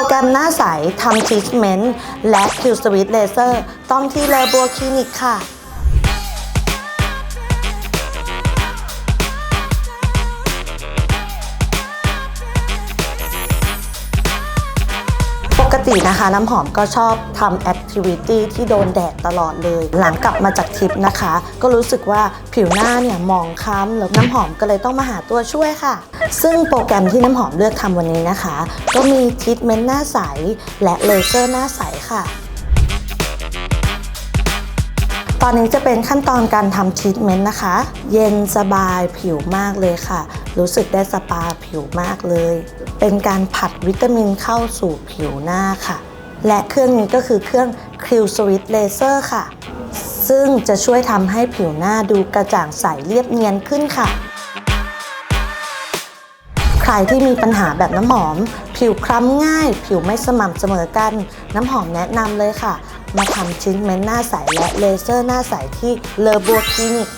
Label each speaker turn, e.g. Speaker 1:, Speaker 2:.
Speaker 1: รแกรมหน้าใสทำทรีทเมนต์และคิวสวิตเลเซอร์ต้องที่เลอบัวคลินิกค่ะ กตินะคะน้ำหอมก็ชอบทำแอคทิวิตี้ที่โดนแดดตลอดเลย หลังกลับมาจากทริปนะคะ ก็รู้สึกว่าผิวหน้าเนี่ยมองคล้ำแล้วน้ำหอมก็เลยต้องมาหาตัวช่วยค่ะ ซึ่งโปรแกรมที่น้ำหอมเลือกทำวันนี้นะคะ ก็มีทรีทเมนต์หน้าใส และเลเซอร์หน้าใสค่ะตอนนี้จะเป็นขั้นตอนการทำทรีทเมนต์นะคะ เย็นสบายผิวมากเลยค่ะ รู้สึกได้สปาผิวมากเลย เป็นการผัดวิตามินเข้าสู่ผิวหน้าค่ะ และเครื่องนี้ก็คือเครื่อง q s w i t Laser ค่ะ ซึ่งจะช่วยทำให้ผิวหน้าดูกระจ่างใสเรียบเนียนขึ้นค่ะ ใครที่มีปัญหาแบบน้ำหอม ผิวคล้ำง่าย ผิวไม่สม่ำเสมอกัน น้ำหอมแนะนำเลยค่ะ มาทำชิ้นเมนต์หน้าใสและเลเซอร์หน้าใสที่เลอบัวคลินิก